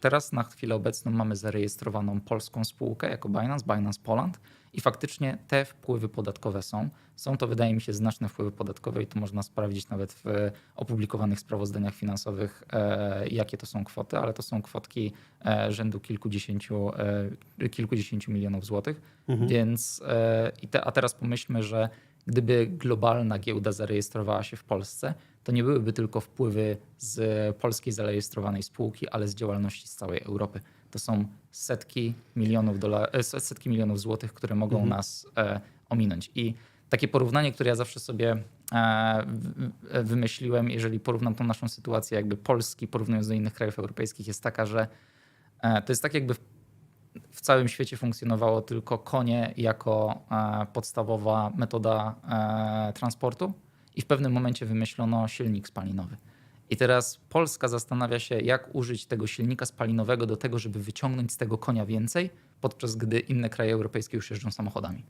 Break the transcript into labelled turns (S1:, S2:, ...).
S1: Teraz na chwilę obecną mamy zarejestrowaną polską spółkę jako Binance, Binance Poland i faktycznie te wpływy podatkowe są. Są to wydaje mi się znaczne wpływy podatkowe i to można sprawdzić nawet w opublikowanych sprawozdaniach finansowych, e, jakie to są kwoty, ale to są kwotki e, rzędu kilkudziesięciu, e, kilkudziesięciu milionów złotych. Więc e, i te, a teraz pomyślmy, że gdyby globalna giełda zarejestrowała się w Polsce, to nie byłyby tylko wpływy z polskiej zarejestrowanej spółki, ale z działalności z całej Europy. To są setki milionów, e, setki milionów złotych, które mogą nas e, ominąć. I takie porównanie, które ja zawsze sobie e, wymyśliłem, jeżeli porównam tą naszą sytuację jakby Polski porównując do innych krajów europejskich, jest taka, że e, to jest tak jakby w całym świecie funkcjonowało tylko konie jako e, podstawowa metoda e, transportu i w pewnym momencie wymyślono silnik spalinowy. I teraz Polska zastanawia się, jak użyć tego silnika spalinowego do tego, żeby wyciągnąć z tego konia więcej, podczas gdy inne kraje europejskie już jeżdżą samochodami.